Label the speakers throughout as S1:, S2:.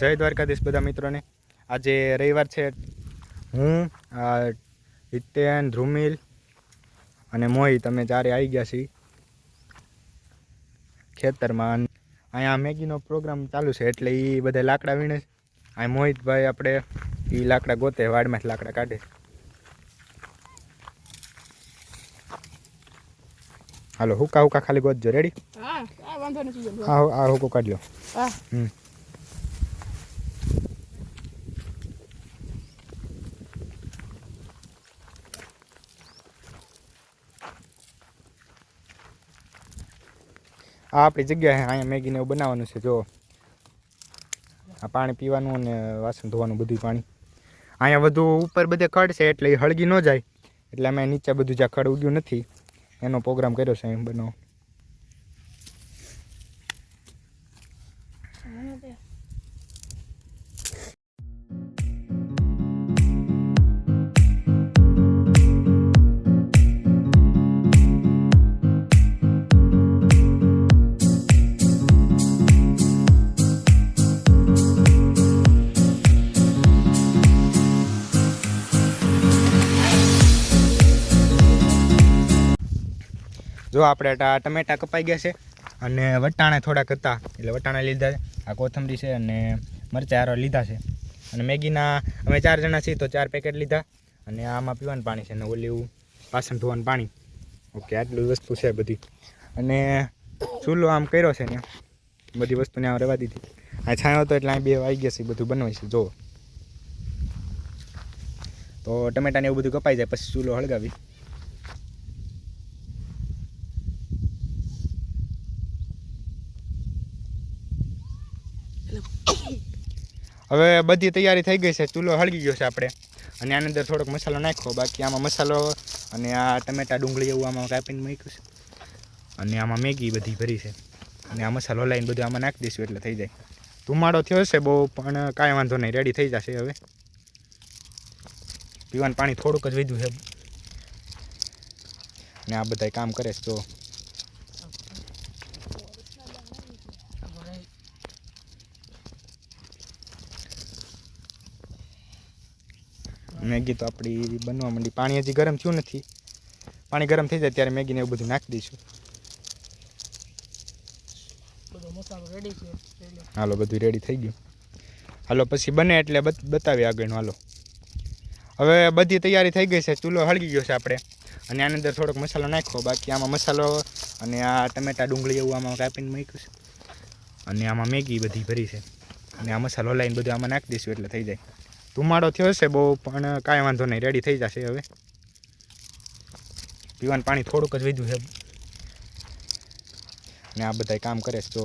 S1: જય દ્વારકાધીશ બધા મિત્રોને. આજે રવિવાર છે. હું આ હિતેન ધ્રુમિલ અને મોહિત અમે ચારે આવી ગયા છીએ ખેતરમાં. અહીંયા મેગીનો પ્રોગ્રામ ચાલુ છે એટલે એ બધા લાકડા વીણે છે. અહીં મોહિતભાઈ આપણે એ લાકડા ગોતે વાડમાંથી લાકડા કાઢે. હાલો હુકા હુકા ખાલી ગોતજો. રેડી
S2: હા હા વાંધો નથી.
S1: હા આ હુકો કાઢ લો
S2: હા.
S1: હમ. આ આપણી જગ્યા છે અહીંયા મેગીને એવું બનાવવાનું છે, જો. આ પાણી પીવાનું અને વાસણ ધોવાનું બધું પાણી. અહીંયા બધું ઉપર બધે ખડ છે, એટલે હળગી ન જાય. એટલે અમે નીચે બધું જ્યાં ખડ ઉગ્યું નથી, એનો પ્રોગ્રામ કર્યો છે એમ બનાવો જો આપણે ટમેટા કપાઈ ગયા છે અને વટાણા થોડાક હતા, એટલે વટાણા લીધા આ કોથમરી છે અને મરચાં આરો લીધા છે. અને મેગીના અમે ચાર જણા છીએ તો ચાર પેકેટ લીધા અને આમાં પીવાનું પાણી છે અને ઓલિવું વાસણ ધોવાનું પાણી. ઓકે, આટલી વસ્તુ છે બધી. અને ચૂલો આમ કર્યો છે ને, બધી વસ્તુને આમ રહેવા દીધી. આ છાંયો હતો એટલે અહીં બે વાગી ગયા છે, બધું બનાવે છે જો તો ટમેટાને એવું બધું કપાઈ જાય, પછી ચૂલો હળગાવી. હવે બધી તૈયારી થઈ ગઈ છે, ચૂલો હળગી ગયો છે આપણે. અને આની અંદર થોડોક મસાલો નાખ્યો, બાકી આમાં મસાલો અને આ ટમેટા ડુંગળી એવું આમાં કાપીને મૂક્યું છે. અને આમાં મેગી બધી ભરી છે. અને આ મસાલો લઈને બધું આમાં નાખી દઈશું એટલે થઈ જાય. ધુમાડો થયો છે બહુ, પણ કાંઈ વાંધો નહીં રેડી થઈ જશે હવે. પીવાનું પાણી થોડુંક જ વધ્યું છે. ને આ બધા કામ કરે છે તો મેગી તો આપણી બનવા માંડી. પાણી હજી ગરમ થયું નથી. પાણી ગરમ થઈ જાય ત્યારે મેગીને એવું બધું નાખી દઈશું.
S2: રેડી
S1: હાલો બધું રેડી થઈ ગયું. હાલો પછી બને એટલે બત- બતાવીએ આગળનું. હાલો. હવે બધી તૈયારી થઈ ગઈ છે. ચૂલો હળગી ગયો છે આપણે. અને આની અંદર થોડોક મસાલો નાખ્યો. બાકી આમાં મસાલો અને આ ટમેટા ડુંગળી એવું આમાં કાપીને મૂક્યું છે. અને આમાં મેગી બધી ભરી છે. અને આ મસાલો લાઈને બધું આમાં નાખી દઈશું એટલે થઈ જાય. ધુમાડો થયો છે બહુ, પણ કાંઈ વાંધો નહીં રેડી થઈ જશે હવે. પીવાનું પાણી થોડુંક જ વધ્યું છે. ને આ બધા કામ કરે છે તો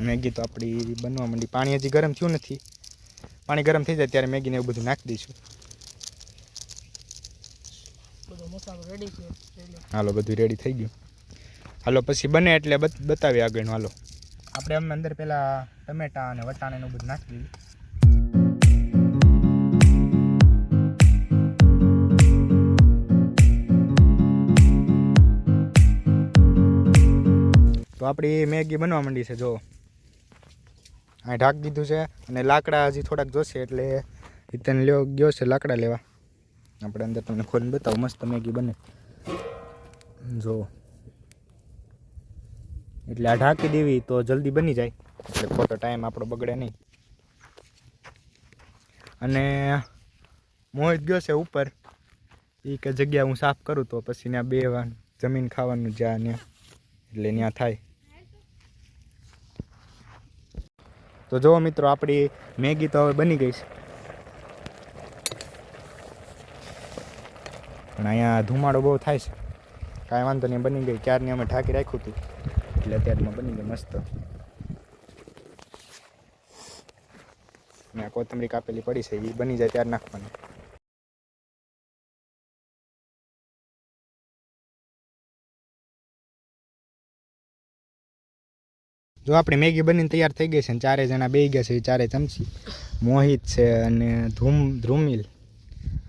S1: મેગી તો આપણી બનવા માંડી. પાણી હજી ગરમ થયું નથી. પાણી ગરમ થઈ જાય ત્યારે મેગીને એવું બધું નાખી દઈશું
S2: બધો મસાલો રેડી છે એટલે
S1: હાલો બધું રેડી થઈ ગયું. હાલો પછી બને એટલે બતાવી આગળ આગળનું હાલો. આપણે અમે અંદર પેલા ટમેટા અને વટાણા એનું બધું નાખી દીધું. તો આપણી મેગી બનવા માંડી છે જો. આ ઢાંક દીધું છે અને લાકડા હજી થોડાક જોશે એટલે હિતેન લ્યો ગયો છે લાકડા લેવા. આપણે અંદર તમને ખોલીને બતાવો મસ્ત મેગી બને. જો. એટલે આ ઢાંકી દેવી તો જલ્દી બની જાય. એટલે ખોટો ટાઈમ આપણો બગડે નહીં. અને મોહિત ગયો છે ઉપર. એ કે જગ્યા હું સાફ કરું તો પછી ત્યાં બે જમીન ખાવાનું જ્યાં ત્યાં એટલે ત્યાં થાય. તો જુઓ મિત્રો, આપણી મેગી તો હવે બની ગઈ છે. પણ અહીંયા ધુમાડો બહુ થાય છે. કાંઈ વાંધો નહીં, બની ગઈ. ક્યારની અમે ઠાકી રાખ્યું હતું. એટલે અત્યારમાં બની ગઈ મસ્ત. ને કોથમરી કાપેલી પડી છે એ બની જાય ત્યારે નાખવાની. જો આપણી મેગી બનીને તૈયાર થઈ ગઈ છે ને ચારે જણા બે ગયા છે એ ચારે ચમચી. મોહિત છે અને ધૂમ, ધ્રુમિલ.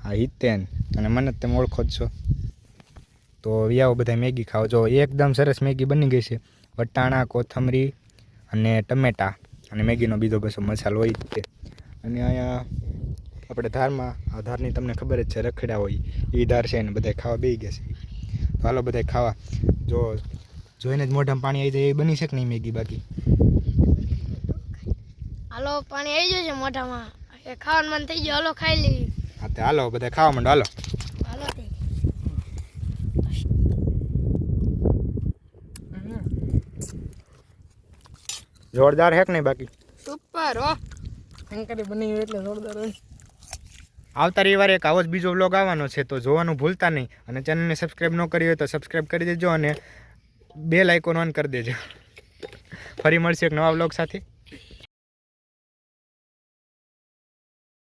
S1: હા, હિતેન. અને મને તમે ઓળખો જ છો. તો વ્યાવો બધા મેગી ખાઓ. જો એકદમ સરસ મેગી બની ગઈ છે. વટાણા કોથમરી અને ટમેટા. અને મેગીનો બીજો બસો મસાલો હોય જ તે અને અહીંયા આપણે ધારમાં આ ધારની તમને ખબર જ છે રખડ્યા હોય. એ ધાર છે ને બધા ખાવા બેસી ગયા છે. તો હાલો બધા ખાવા. જો જોઈને જ મોઢામાં પાણી આવી જાય એ બની શકે નહીં મેગી બાકી?
S3: હાલો પાણી આવી જાય છે મોઢામાં. એ ખાવાનું મન થઈ ગયું. હાલો ખાઈ લેવી
S1: હા તે હાલો બધા ખાવા માંડો હાલો
S3: તે
S1: જોરદાર હેક નહીં બાકી?
S2: સુપર હો. શંકરી બની એટલે જોરદાર હોય.
S1: આવતા રવિવારે એક આવો જ બીજો વ્લોગ આવવાનો છે તો જોવાનું ભૂલતા નહીં. અને ચેનલને સબસ્ક્રાઈબ ન કરી હોય તો સબસ્ક્રાઈબ કરી દેજો અને બે લાઇકોન ઓન કરી દેજો. ફરી મળશે એક નવા વ્લોગ સાથે.